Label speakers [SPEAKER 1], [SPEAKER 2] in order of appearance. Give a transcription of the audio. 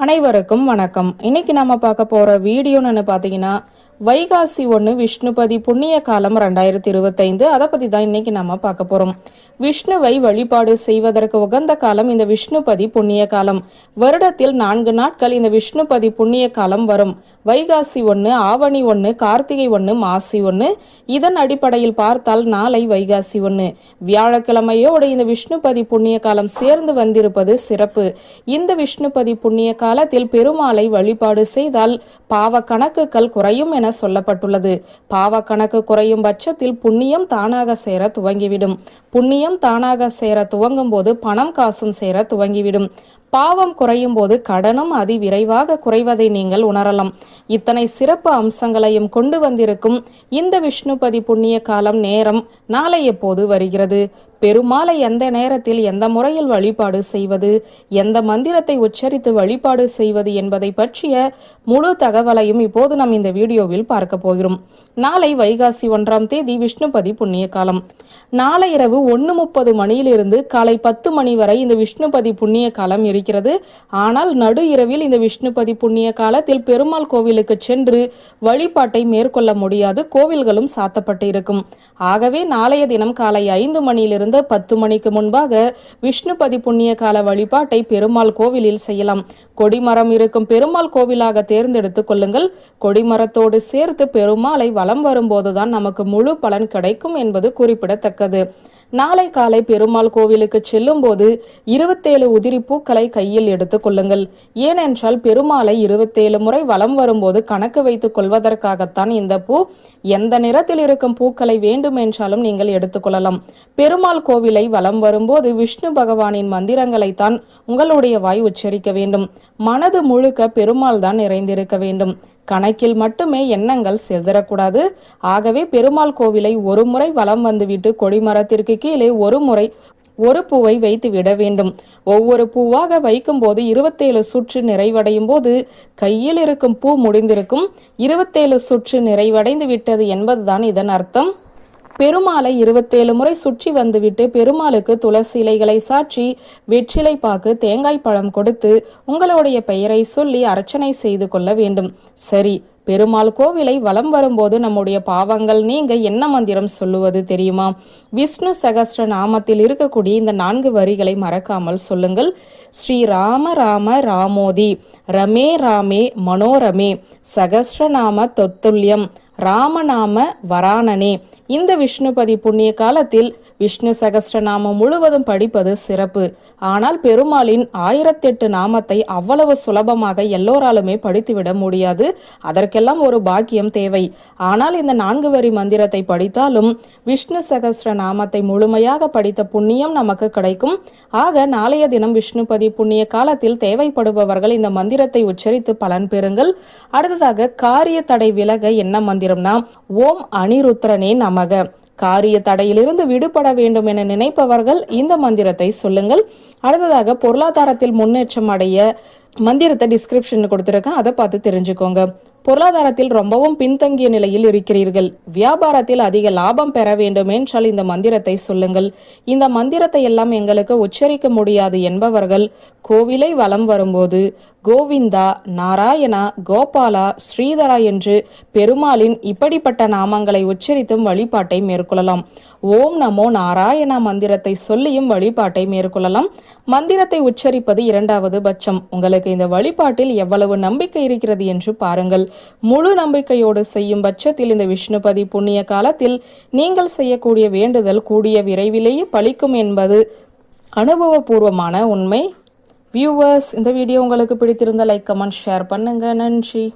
[SPEAKER 1] அனைவருக்கும் வணக்கம். இன்னைக்கு நாம பார்க்க போற வீடியோன்னு பார்த்தீங்கன்னா வைகாசி ஒன்று விஷ்ணுபதி புண்ணிய காலம் ரெண்டாயிரத்தி இருபத்தைந்து. அதை பற்றி தான் இன்னைக்கு நம்ம பார்க்க போகிறோம் விஷ்ணுவை வழிபாடு செய்வதற்கு உகந்த காலம் இந்த விஷ்ணுபதி புண்ணிய காலம். வருடத்தில் நான்கு நாட்கள் இந்த விஷ்ணுபதி புண்ணிய காலம் வரும். வைகாசி ஒன்று ஆவணி ஒன்று கார்த்திகை ஒன்று மாசி ஒன்று இதன் அடிப்படையில் பார்த்தால் நாளை வைகாசி ஒன்று வியாழக்கிழமையோடு இந்த விஷ்ணுபதி புண்ணிய காலம் சேர்ந்து வந்திருப்பது சிறப்பு. இந்த விஷ்ணுபதி புண்ணிய காலத்தில் பெருமாளை வழிபாடு செய்தால் பாவ கணக்குகள் குறையும் என சொல்லப்பட்டுள்ளது. பாவ கணக்கு குறையும் பட்சத்தில் புண்ணியம் தானாக சேர துவங்கிவிடும். புண்ணியம் தானாக சேர துவங்கும் போது பணம் காசும் சேர துவங்கிவிடும். பாவம் குறையும் போது கடனும் அதி விரைவாக குறைவதை நீங்கள் உணரலாம். இத்தனை சிறப்பு அம்சங்களையும் கொண்டு வந்திருக்கும் இந்த விஷ்ணுபதி புண்ணிய காலம் நேரம் நாளை எப்போது வருகிறது. பெருமாளை எந்த நேரத்தில் எந்த முறையில் வழிபாடு செய்வது எந்த மந்திரத்தை உச்சரித்து வழிபாடு செய்வது என்பதை பற்றிய முழு தகவலையும் இப்போது நாம் இந்த வீடியோவில் பார்க்க போகிறோம். நாளை வைகாசி ஒன்றாம் தேதி விஷ்ணுபதி புண்ணிய காலம் நாளை இரவு ஒன்று முப்பது மணியிலிருந்து காலை பத்து மணி வரை இந்த விஷ்ணுபதி புண்ணிய காலம் இருக்கிறது. ஆனால் நடு இரவில் இந்த விஷ்ணுபதி புண்ணிய காலத்தில் பெருமாள் கோவிலுக்கு சென்று வழிபாட்டை மேற்கொள்ள முடியாது. கோவில்களும் சாத்தப்பட்டு இருக்கும் ஆகவே நாளைய தினம் காலை ஐந்து மணியிலிருந்து பத்து மணிக்கு முன்பாக விஷ்ணுபதி புண்ணிய கால வழிபாட்டை பெருமாள் கோவிலில் செய்யலாம். கொடிமரம் இருக்கும் பெருமாள் கோவிலாக தேர்ந்தெடுத்துக் கொள்ளுங்கள். கொடிமரத்தோடு சேர்த்து பெருமாளை வலம் வரும்போதுதான் நமக்கு முழு பலன் கிடைக்கும் என்பது குறிப்பிடத்தக்கது. நாளை காலை பெருமாள் கோவிலுக்கு செல்லும் போது இருபத்தேழு உதிரி பூக்களை கையில் எடுத்துக் கொள்ளுங்கள். ஏனென்றால் பெருமாளை இருபத்தேழு முறை வலம் வரும்போது கணக்கு வைத்துக் கொள்வதற்காகத்தான் இந்த பூ எந்த நிறத்தில் இருக்கும் பூக்களை வேண்டுமென்றாலும் நீங்கள் எடுத்துக்கொள்ளலாம் பெருமாள் கோவிலை வலம் வரும்போது விஷ்ணு பகவானின் மந்திரங்களைத்தான் உங்களுடைய வாய் உச்சரிக்க வேண்டும். மனது முழுக்க பெருமாள் தான் நிறைந்திருக்க வேண்டும். கணக்கில் மட்டுமே எண்ணங்கள் சிதறக்கூடாது. ஆகவே பெருமாள் கோவிலை ஒரு முறை வலம் வந்துவிட்டு கொடிமரத்திற்கு கீழே ஒரு முறை ஒரு பூவை வைத்து விட வேண்டும். ஒவ்வொரு பூவாக வைக்கும்போது இருபத்தேழு சுற்று நிறைவடையும் போது கையில் இருக்கும் பூ முடிந்திருக்கும். இருபத்தேழு சுற்று நிறைவடைந்து விட்டது என்பதுதான் இதன் அர்த்தம். பெருமாளை இருபத்தேழு முறை சுற்றி வந்துவிட்டு பெருமாளுக்கு துளசி இலைகளை சாற்றி வெற்றிலை பாக்கு தேங்காய் பழம் கொடுத்து உங்களுடைய பெயரை சொல்லி அர்ச்சனை செய்து கொள்ள வேண்டும். சரி பெருமாள் கோவிலை வலம் வரும்போது நம்முடைய பாவங்கள் நீங்க என்ன மந்திரம் சொல்லுவது தெரியுமா? விஷ்ணு சகஸ்ர நாமத்தில் இருக்கக்கூடிய இந்த நான்கு வரிகளை மறக்காமல் சொல்லுங்கள். ஸ்ரீ ராம ராம ராமோதி ரமே ராமே மனோரமே சகஸ்ரநாம தொத்துல்யம் ராமநாம வராணனே இந்த விஷ்ணுபதி புண்ணிய காலத்தில் விஷ்ணு சகஸ்ரநாமம் முழுவதும் படிப்பது சிறப்பு. ஆனால் பெருமாளின் ஆயிரத்தெட்டு நாமத்தை அவ்வளவு சுலபமாக எல்லோராலுமே படித்துவிட முடியாது. அதற்கெல்லாம் ஒரு பாக்கியம் தேவை. ஆனால் இந்த நான்கு வரி மந்திரத்தை படித்தாலும் விஷ்ணு சகஸ்ர நாமத்தை முழுமையாக படித்த புண்ணியம் நமக்கு கிடைக்கும். ஆக நாளைய தினம் விஷ்ணுபதி புண்ணிய காலத்தில் தேவைப்படுபவர்கள் இந்த மந்திரத்தை உச்சரித்து பலன் பெறுங்கள். அடுத்ததாக காரிய தடை விலக என்ன மந்திரம்னா ஓம் அனிருத்ரனே காரணமாக காரிய தடையிலிருந்து விடுபட வேண்டும் என நினைப்பவர்கள் இந்த மந்திரத்தை சொல்லுங்கள். அடுத்ததாக பொருளாதாரத்தில் முன்னேற்றம் அடைய மந்திரத்தை டிஸ்கிரிப்ஷன் கொடுத்துருக்கேன். அதை பார்த்து தெரிஞ்சுக்கோங்க. பொருளாதாரத்தில் ரொம்பவும் பின்தங்கிய நிலையில் இருக்கிறீர்கள். வியாபாரத்தில் அதிக லாபம் பெற வேண்டும் என்றால் இந்த மந்திரத்தை சொல்லுங்கள். இந்த மந்திரத்தை எல்லாம் எங்களுக்கு உச்சரிக்க முடியாது என்பவர்கள் கோவிலை வலம் வரும்போது கோவிந்தா நாராயணா கோபாலா ஸ்ரீதரா என்று பெருமாளின் இப்படிப்பட்ட நாமங்களை உச்சரித்தும் வழிபாட்டை மேற்கொள்ளலாம். ஓம் நமோ நாராயணா மந்திரத்தை சொல்லியும் வழிபாட்டை மேற்கொள்ளலாம். மந்திரத்தை உச்சரிப்பது இரண்டாவது பட்சம். உங்களுக்கு இந்த வழிபாட்டில் எவ்வளவு நம்பிக்கை இருக்கிறது என்று பாருங்கள். முழு நம்பிக்கையோடு செய்யும் பட்சத்தில் இந்த விஷ்ணுபதி புண்ணிய காலத்தில் நீங்கள் செய்யக்கூடிய வேண்டுதல் கூடிய விரைவிலேயே பலிக்கும் என்பது அனுபவபூர்வமான உண்மை. வியூவர்ஸ் இந்த வீடியோ உங்களுக்கு பிடித்திருந்த லைக் கமெண்ட் ஷேர் பண்ணுங்க. நன்றி.